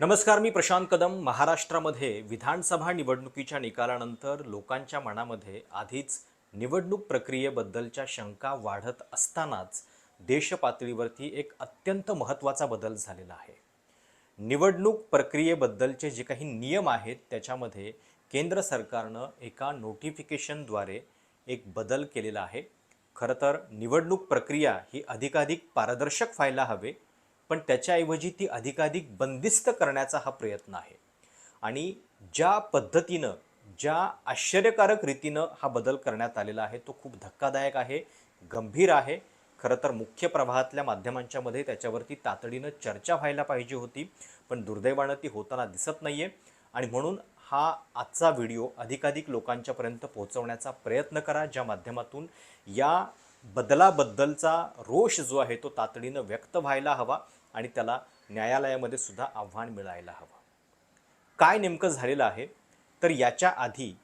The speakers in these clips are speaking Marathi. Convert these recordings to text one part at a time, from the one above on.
नमस्कार मी प्रशांत कदम. महाराष्ट्रामध्ये विधानसभा निवडणुकीच्या निकालानंतर लोकांच्या मनामध्ये आधीच निवडणूक प्रक्रियेबद्दलच्या शंका वाढत असतानाच देशपातळीवरती एक अत्यंत महत्त्वाचा बदल झालेला आहे. निवडणूक प्रक्रियेबद्दलचे जे काही नियम आहेत त्याच्यामध्ये केंद्र सरकारनं एका नोटिफिकेशनद्वारे एक बदल केलेला आहे. खरं तर निवडणूक प्रक्रिया ही अधिकाधिक पारदर्शक व्हायला हवे. पण त्याच्याऐवजी ती अधिकाधिक बंदिस्त करण्याचा हा प्रयत्न आहे. आणि ज्या पद्धतीनं ज्या आश्चर्यकारक रीतीनं हा बदल करण्यात आलेला आहे तो खूप धक्कादायक आहे गंभीर आहे. खरं तर मुख्य प्रवाहातल्या माध्यमांच्यामध्ये त्याच्यावरती तातडीनं चर्चा व्हायला पाहिजे होती पण दुर्दैवानं ती होताना दिसत नाही आहे आणि म्हणून हा आजचा व्हिडिओ अधिकाधिक लोकांच्यापर्यंत पोहोचवण्याचा प्रयत्न करा ज्या माध्यमातून या बदलाबद्दलचा रोष जो आहे तो तातडीनं व्यक्त व्हायला हवा आणि त्याला न्यायालयामध्ये सुद्धा आव्हान मिळायला हवं. काय नेमकं झालेलं आहे? तर याच्या आधी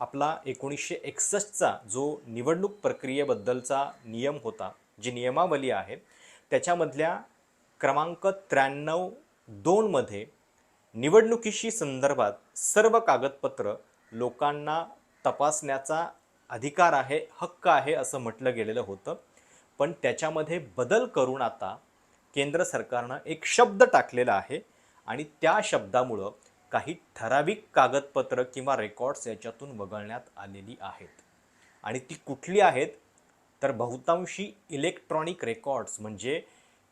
आपला एकोणीसशे एकसष्टचा जो निवडणूक प्रक्रियेबद्दलचा नियम होता जी नियमावली आहे त्याच्यामधल्या क्रमांक त्र्याण्णव दोनमध्ये निवडणुकीशी संदर्भात सर्व कागदपत्र लोकांना तपासण्याचा अधिकार आहे हक्क आहे असं म्हटलं गेलेलं होतं. पण त्याच्यामध्ये बदल करून आता केंद्र सरकारनं एक शब्द टाकलेला आहे आणि त्या शब्दामुळं काही ठराविक कागदपत्र किंवा रेकॉर्ड्स याच्यातून वगळण्यात आलेली आहेत. आणि ती कुठली आहेत? तर बहुतांशी इलेक्ट्रॉनिक रेकॉर्ड्स म्हणजे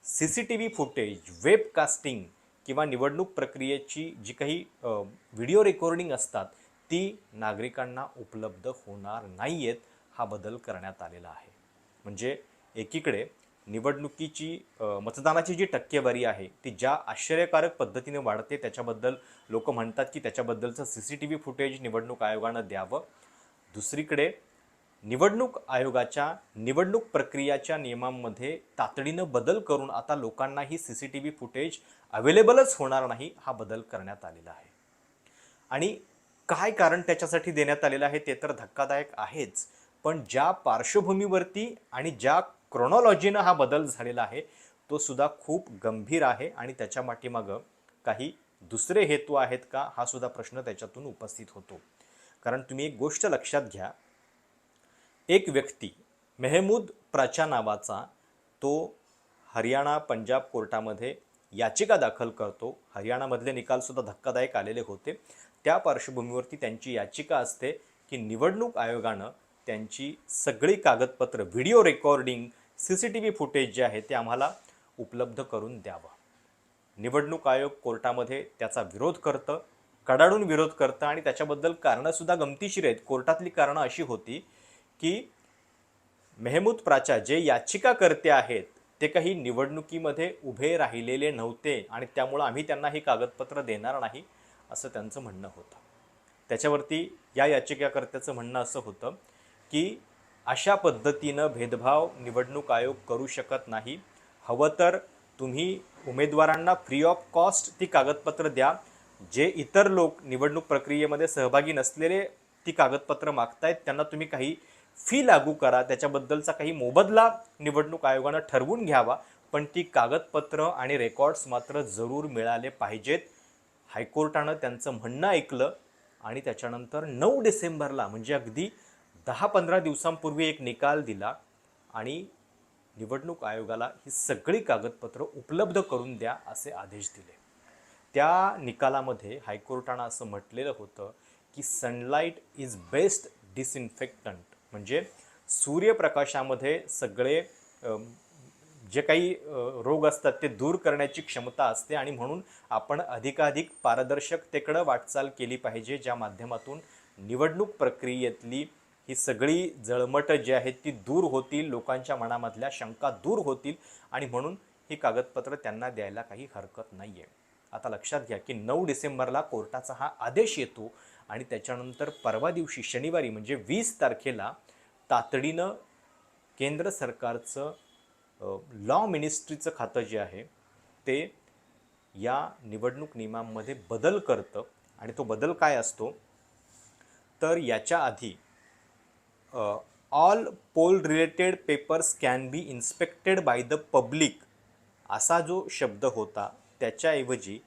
C C T V footage webcasting किंवा निवडणूक प्रक्रियेची जी काही व्हिडिओ रेकॉर्डिंग असतात ती नागरिकांना उपलब्ध होणार नाही आहेत हा बदल करण्यात आलेला आहे. म्हणजे एकीकडे निवडणुकीची मतदानाची जी टक्केवारी आहे ती ज्या आश्चर्यकारक पद्धतीने वाढते त्याच्याबद्दल लोक म्हणतात की त्याच्याबद्दलचं C C T V footage निवडणूक आयोगानं द्यावं. दुसरीकडे निवडणूक आयोगाच्या निवडणूक प्रक्रियाच्या नियमांमध्ये तातडीनं बदल करून आता लोकांनाही C C T V footage अवेलेबलच होणार नाही हा बदल करण्यात आलेला आहे. आणि काय कारण त्याच्यासाठी देण्यात आलेलं आहे ते तर धक्कादायक आहेच. पण ज्या पार्श्वभूमीवरती आणि ज्या क्रोनॉलॉजीनं हा बदल झालेला आहे तो सुद्धा खूप गंभीर आहे आणि त्याच्या पाठीमागं काही दुसरे हेतू आहेत का हा सुद्धा प्रश्न त्याच्यातून उपस्थित होतो. कारण तुम्ही एक गोष्ट लक्षात घ्या एक व्यक्ती मेहमूद प्राचा नावाचा तो हरियाणा पंजाब कोर्टामध्ये याचिका दाखल करतो. हरियाणामधले निकालसुद्धा धक्कादायक आलेले होते. त्या पार्श्वभूमीवरती त्यांची याचिका असते की निवडणूक आयोगानं त्यांची सगळी कागदपत्र video recording C C T V footage जे आहे ते आम्हाला उपलब्ध करून द्यावं. निवडणूक आयोग कोर्टामध्ये त्याचा विरोध करतं कडाडून विरोध करतं आणि त्याच्याबद्दल कारणंसुद्धा गमतीशीर आहेत. कोर्टातली कारणं अशी होती की मेहमूद प्राचा जे याचिकाकर्ते आहेत ते काही निवडणुकीमध्ये उभे राहिलेले नव्हते आणि त्यामुळं आम्ही त्यांना ही कागदपत्र देणार नाही. असं त्यांचं म्हणणं होतं. त्याच्यावरती या याचिकाकर्त्याचं म्हणणं असं होतं की अशा पद्धतीनं भेदभाव निवडणूक आयोग करू शकत नाही. हवं तर तुम्ही उमेदवारांना फ्री ऑफ कॉस्ट ती कागदपत्र द्या. जे इतर लोक निवडणूक प्रक्रियेमध्ये सहभागी नसलेले ती कागदपत्र मागतायत त्यांना तुम्ही काही फी लागू करा. त्याच्याबद्दलचा काही मोबदला निवडणूक आयोगानं ठरवून घ्यावा. पण ती कागदपत्र आणि रेकॉर्ड्स मात्र जरूर मिळाले पाहिजेत. हायकोर्टानं त्यांचं म्हणणं ऐकलं आणि त्याच्यानंतर नऊ डिसेंबरला म्हणजे अगदी दहा पंधरा दिवसांपूर्वी एक निकाल दिला आणि निवडणूक आयोगाला ही सगळी कागदपत्र उपलब्ध करून द्या असे आदेश दिले. त्या निकालामध्ये हायकोर्टानं असं म्हटलेलं होतं की सनलाईट इज बेस्ट डिसइन्फेक्टंट म्हणजे सूर्यप्रकाशामध्ये सगळे जे काही रोग असतात ते दूर करण्याची क्षमता असते आणि म्हणून आपण अधिकाधिक पारदर्शकतेकडं वाटचाल केली पाहिजे ज्या माध्यमातून निवडणूक प्रक्रियेतली ही सगळी जळमटं जी आहेत ती दूर होतील लोकांच्या मनामधल्या शंका दूर होतील आणि म्हणून ही कागदपत्र त्यांना द्यायला काही हरकत नाही आहे आता लक्षात घ्या की नऊ डिसेंबरला कोर्टाचा हा आदेश येतो आणि त्याच्यानंतर परवा दिवशी शनिवारी म्हणजे वीस तारखेला तातडीनं केंद्र सरकारचं लॉ मिनिस्ट्रीचं खातं जे आहे ते या निवडणूक नियमांमध्ये बदल करतं. आणि तो बदल काय असतो? तर याच्या आधी all poll related papers can be inspected by the public असा जो शब्द होता त्याच्याऐवजी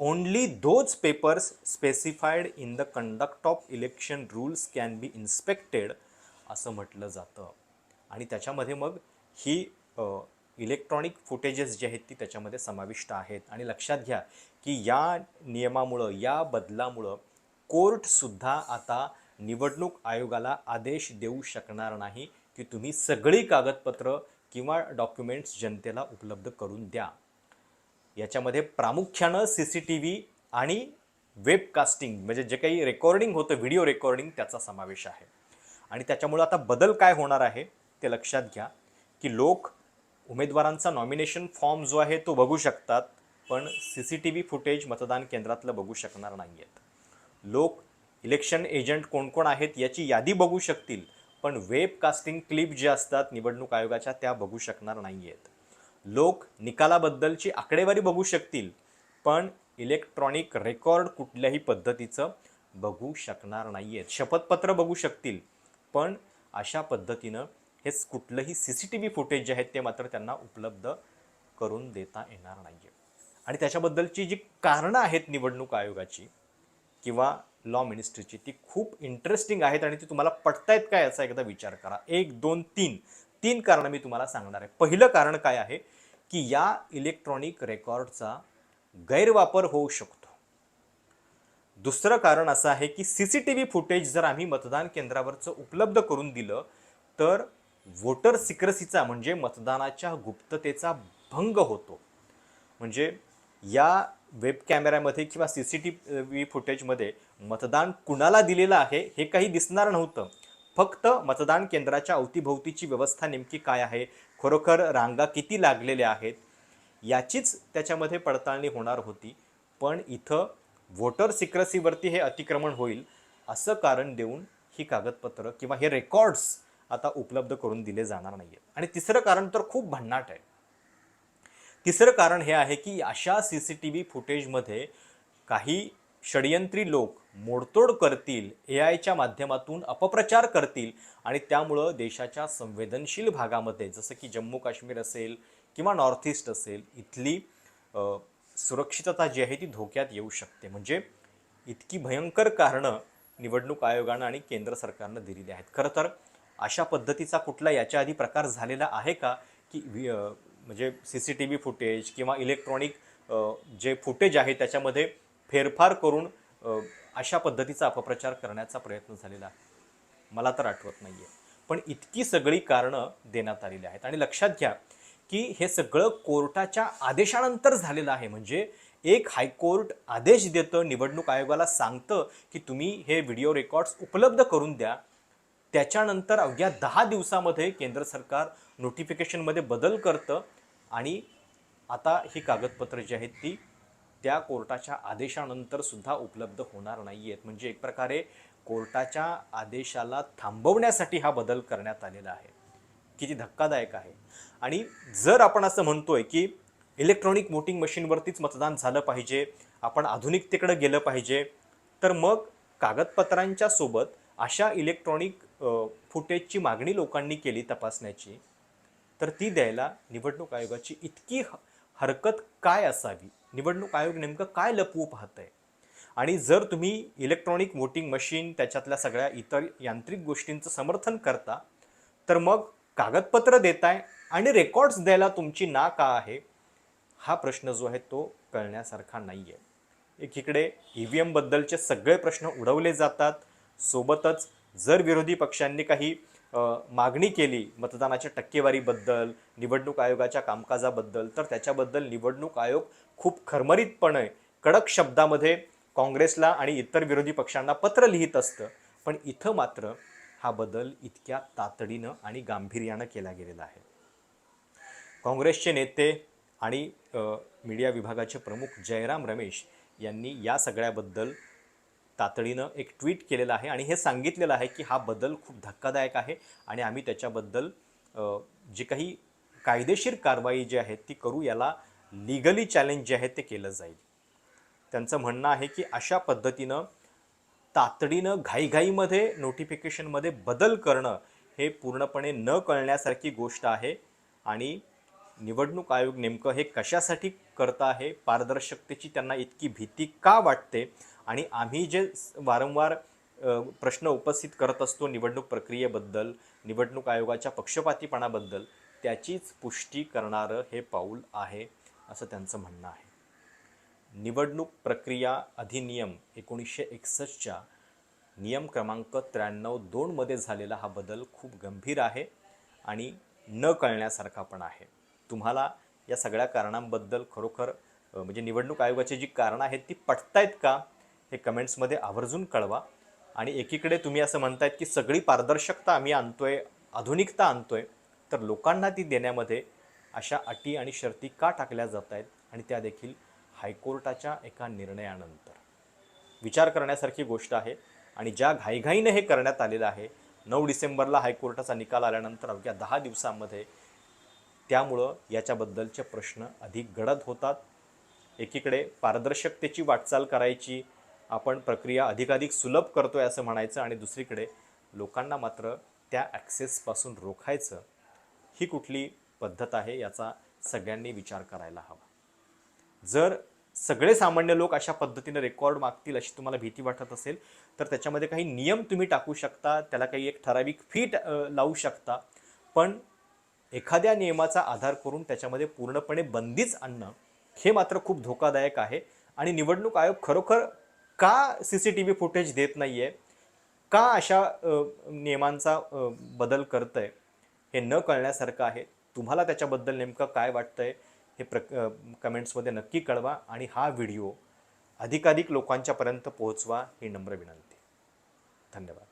only those papers specified in the conduct of election rules can be inspected असं म्हटलं जातं. आणि त्याच्यामध्ये मग ही इलेक्ट्रॉनिक फुटेजेस जे आहेत ती त्याच्यामध्ये समाविष्ट आहेत. आणि लक्षात घ्या की या नियमामुळं या बदलामुळं कोर्टसुद्धा आता निवडणूक आयोगाला आदेश देऊ शकणार नाही की तुम्ही सगळी कागदपत्र किंवा डॉक्युमेंट्स जनतेला उपलब्ध करून द्या. याच्यामध्ये प्रामुख्यानं सी सी टी व्ही आणि वेबकास्टिंग म्हणजे जे काही रेकॉर्डिंग होतं व्हिडिओ रेकॉर्डिंग त्याचा समावेश आहे. आणि त्याच्यामुळं आता बदल काय होणार आहे ते लक्षात घ्या की लोक उमेदवारांचा नॉमिनेशन फॉर्म जो आहे तो बघू शकतात पण C C T V footage मतदान केंद्रातलं बघू शकणार नाही आहेत लोक इलेक्शन एजंट कोणकोण आहेत याची यादी बघू शकतील पण वेब कास्टिंग क्लिप जे असतात निवडणूक आयोगाच्या त्या बघू शकणार नाही आहेत लोक निकालाबद्दलची आकडेवारी बघू शकतील पण इलेक्ट्रॉनिक रेकॉर्ड कुठल्याही पद्धतीचं बघू शकणार नाही आहेत शपथपत्र बघू शकतील पण अशा पद्धतीनं हे कुठलंही C C T V footage जे आहेत ते मात्र त्यांना उपलब्ध करून देता येणार नाही आहे आणि त्याच्याबद्दलची जी कारणं आहेत निवडणूक आयोगाची किंवा लॉ मिनिस्ट्रीची ती खूप इंटरेस्टिंग आहेत आणि ती तुम्हाला पटतायत काय याचा एकदा विचार करा. एक दोन तीन. तीन कारणं मी तुम्हाला सांगणार आहे. पहिलं कारण काय आहे की या इलेक्ट्रॉनिक रेकॉर्डचा गैरवापर होऊ शकतो. दुसरं कारण असं आहे की C C T V footage जर आम्ही मतदान केंद्रावरचं उपलब्ध करून दिलं तर वोटर सिक्रसीचा म्हणजे मतदानाच्या गुप्ततेचा भंग होतो. म्हणजे या वेब कॅमेऱ्यामध्ये किंवा सी सी टी व्ही फुटेजमध्ये मतदान कुणाला दिलेलं आहे हे काही दिसणार नव्हतं. फक्त मतदान केंद्राच्या अवतीभोवतीची व्यवस्था नेमकी काय आहे खरोखर रांगा किती लागलेल्या आहेत याचीच त्याच्यामध्ये पडताळणी होणार होती. पण इथं वोटर सिक्रसीवरती हे अतिक्रमण होईल असं कारण देऊन ही कागदपत्रं किंवा हे रेकॉर्ड्स आता उपलब्ध करून दिले जाणार नाही आहेत आणि तिसरं कारण तर खूप भन्नाट आहे. तिसरं कारण हे आहे की अशा सी सी टी व्ही फुटेजमध्ये काही षडयंत्री लोक मोडतोड करतील ए आयच्या माध्यमातून अपप्रचार करतील आणि त्यामुळं देशाच्या संवेदनशील भागामध्ये जसं की जम्मू काश्मीर असेल किंवा नॉर्थ ईस्ट असेल इथली सुरक्षितता जी आहे ती धोक्यात येऊ शकते. म्हणजे इतकी भयंकर कारणं निवडणूक आयोगानं आणि केंद्र सरकारनं दिलेली आहेत. खरं तर अशा पद्धतीचा कुठला याच्या आधी प्रकार झालेला आहे का? की म्हणजे C C T V footage किंवा इलेक्ट्रॉनिक जे फुटेज आहे त्याच्यामध्ये फेरफार करून अशा पद्धतीचा अपप्रचार करण्याचा प्रयत्न झालेला आहे. मला तर आठवत नाही आहे पण इतकी सगळी कारणं देण्यात आलेली आहेत. आणि लक्षात घ्या की हे सगळं कोर्टाच्या आदेशानंतर झालेलं आहे. म्हणजे एक हायकोर्ट आदेश देतं निवडणूक आयोगाला सांगतं की तुम्ही हे व्हिडिओ रेकॉर्ड्स उपलब्ध करून द्या. त्याच्यानंतर अवघ्या दहा दिवसामध्ये केंद्र सरकार नोटिफिकेशनमध्ये बदल करतं आणि आता ही कागदपत्रं जी आहेत ती त्या कोर्टाच्या आदेशानंतर सुद्धा उपलब्ध होणार नाही आहेत म्हणजे एक प्रकारे कोर्टाच्या आदेशाला थांबवण्यासाठी हा बदल करण्यात आलेला आहे. किती धक्कादायक आहे. आणि जर आपण असं म्हणतोय की इलेक्ट्रॉनिक वोटिंग मशीनवरतीच मतदान झालं पाहिजे आपण आधुनिकतेकडे गेलं पाहिजे तर मग कागदपत्रांच्या सोबत अशा इलेक्ट्रॉनिक फुटेजची मागणी लोकांनी केली तपासण्याची तर ती द्यायला निवडणूक आयोगाची इतकी ह- हरकत काय असावी? निवडणूक आयोग नेमकं काय लपवू पाहतंय? आणि जर तुम्ही इलेक्ट्रॉनिक वोटिंग मशीन त्याच्यातल्या सगळ्या इतर यांत्रिक गोष्टींचं समर्थन करता तर मग कागदपत्र देताय आणि रेकॉर्ड्स द्यायला तुमची ना का आहे? हा प्रश्न जो आहे तो कळण्यासारखा नाही आहे एकीकडे ई व्ही एमबद्दलचे सगळे प्रश्न उडवले जातात सोबतच जर विरोधी पक्षांनी काही मागणी केली मतदानाच्या टक्केवारीबद्दल निवडणूक आयोगाच्या कामकाजाबद्दल तर त्याच्याबद्दल निवडणूक आयोग खूप खरमरीतपणे कडक शब्दामध्ये काँग्रेसला आणि इतर विरोधी पक्षांना पत्र लिहित असतं. पण इथं मात्र हा बदल इतक्या तातडीनं आणि गांभीर्यानं केला गेलेला आहे. काँग्रेसचे नेते आणि मीडिया विभागाचे प्रमुख जयराम रमेश यांनी या सगळ्याबद्दल तातडीनं एक ट्विट केलेलं आहे आणि हे सांगितलेलं आहे की हा बदल खूप धक्कादायक आहे आणि आम्ही त्याच्याबद्दल जी काही कायदेशीर कारवाई जी आहे ती करू याला लिगली चॅलेंज जे आहे ते केलं जाईल. त्यांचं म्हणणं आहे की अशा पद्धतीनं तातडीनं घाईघाईमध्ये नोटिफिकेशनमध्ये बदल करणं हे पूर्णपणे न कळण्यासारखी गोष्ट आहे आणि निवडणूक आयोग नेमकं हे कशासाठी करता आहे. पारदर्शकतेची त्यांना इतकी भीती का वाटते? आणि आम्ही जे वारंवार प्रश्न उपस्थित करत असतो निवडणूक प्रक्रियेबद्दल निवडणूक आयोगाच्या पक्षपातीपणाबद्दल त्याचीच पुष्टी करणारं हे पाऊल आहे असं त्यांचं म्हणणं आहे. निवडणूक प्रक्रिया अधिनियम एकोणीसशे एकसष्टच्या नियम क्रमांक त्र्याण्णव दोनमध्ये झालेला हा बदल खूप गंभीर आहे आणि न कळण्यासारखा पण आहे. तुम्हाला या सगळ्या कारणांबद्दल खरोखर म्हणजे निवडणूक आयोगाची जी कारणं आहेत ती पटतायत का हे कमेंट्समध्ये आवर्जून कळवा. आणि एकीकडे तुम्ही असं म्हणतायत की सगळी पारदर्शकता आम्ही आणतोय आधुनिकता आणतोय तर लोकांना ती देण्यामध्ये अशा अटी आणि शर्ती का टाकल्या जात आहेत आणि त्या देखील हायकोर्टाच्या एका निर्णयानंतर. विचार करण्यासारखी गोष्ट आहे आणि ज्या घाईघाईने हे करण्यात आलेलं आहे नऊ डिसेंबरला हायकोर्टाचा निकाल आल्यानंतर अवघ्या दहा दिवसांमध्ये त्यामुळं याच्याबद्दलचे प्रश्न अधिक गडद होतात. एकीकडे पारदर्शकतेची वाटचाल करायची आपण प्रक्रिया अधिकाधिक सुलभ करतो आहे असं म्हणायचं आणि दुसरीकडे लोकांना मात्र त्या ॲक्सेसपासून रोखायचं ही कुठली पद्धत आहे याचा सगळ्यांनी विचार करायला हवा. जर सगळे सामान्य लोक अशा पद्धतीने रेकॉर्ड मागतील अशी तुम्हाला भीती वाटत असेल तर त्याच्यामध्ये काही नियम तुम्ही टाकू शकता त्याला काही एक ठराविक फीट लावू शकता. पण एखाद्या नियमाचा आधार करून त्याच्यामध्ये पूर्णपणे बंदीच आणणं हे मात्र खूप धोकादायक आहे. आणि निवडणूक आयोग खरोखर का C C T V footage देत नाही आहे का अशा नियमांचा बदल बदल करतंय? हे न कळण्यासारखं आहे. तुम्हाला त्याच्याबद्दल नेमकं काय वाटतंय? हे प्र कमेंट्समध्ये नक्की कळवा आणि हा व्हिडिओ अधिकाधिक लोकांच्यापर्यंत पोहोचवा ही नम्र विनंती. धन्यवाद.